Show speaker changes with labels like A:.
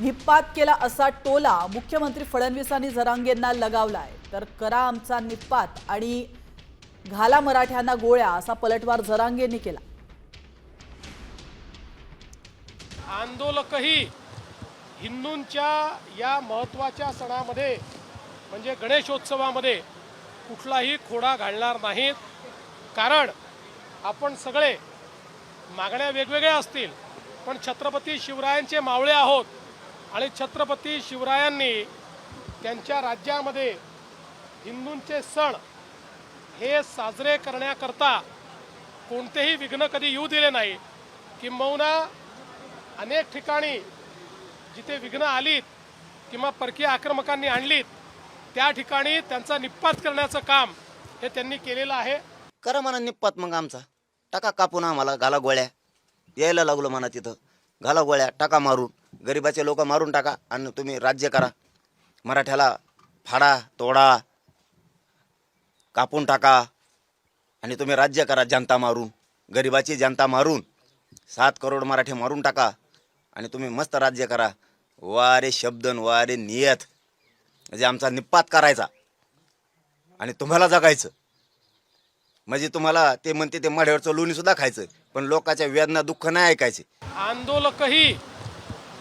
A: निप्पात केला असा टोला मुख्यमंत्री फडणवीसांनी जरांगेंना लगावलाय. तर करा आमचा निपात आणि घाला मराठ्यांना गोळ्या असा पलटवार जरांगेंनी केला.
B: आंदोलकही हिंदूंच्या या महत्त्वाच्या सणामध्ये म्हणजे गणेशोत्सवामध्ये कुठलाही खोडा घालणार नाहीत. कारण आपण सगळे मागण्या वेगवेगळ्या असतील पण छत्रपती शिवरायांचे मावळे आहोत. आणि छत्रपती शिवरायांनी त्यांच्या राज्यामध्ये हिंदूंचे सण हे साजरे करण्याकरता कोणतेही विघ्न कधी येऊ दिले नाही. किंबहुना अनेक ठिकाणी जिथे विघ्न आलीत किंवा परकीय आक्रमकांनी आणलीत त्या ठिकाणी त्यांचा निपात करण्याचं काम हे त्यांनी केलेलं आहे.
C: करा म्हणा निप्पात मग आमचा. टाका कापून आम्हाला घाला गोळ्या. यायला लागलो म्हणा तिथं. घाला गोळ्या टाका मारून. गरिबाचे लोक मारून टाका आणि तुम्ही राज्य करा. मराठ्याला फाडा तोडा कापून टाका आणि तुम्ही राज्य करा जनता मारून. गरिबाची जनता मारून. सात करोड मराठी मारून टाका आणि तुम्ही मस्त राज्य करा. वारे शब्दन वारे नियत. म्हणजे आमचा निपात करायचा. आणि तुम्हाला जगायचं. म्हणजे तुम्हाला ते म्हणते ते माढ्यावरचं लोणी सुद्धा खायचं. पण लोकांच्या वेदना दुःख नाही ऐकायचे.
B: आंदोलकही